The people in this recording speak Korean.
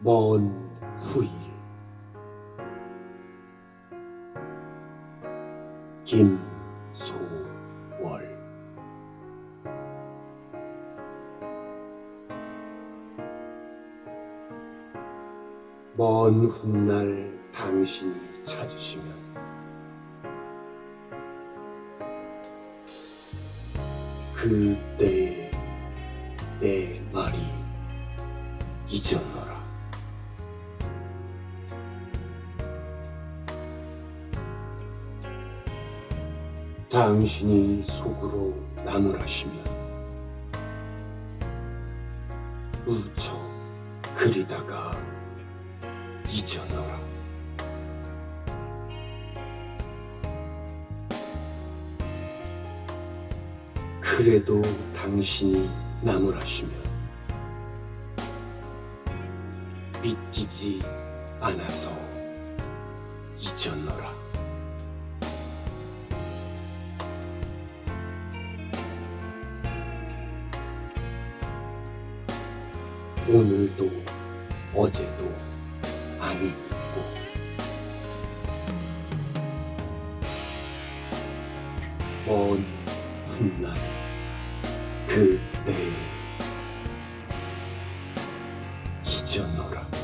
먼 후일 김소월 먼 훗날 당신이 찾으시면 그때 내 말이 잊었노라. 당신이 속으로 나누라시면 무척 그리다가 잊었노라. 그래도 당신이 나무라시면 믿기지 않아서 잊었노라. 오늘도 어제도 아니 있고 먼 훗날 그때 잊었노라.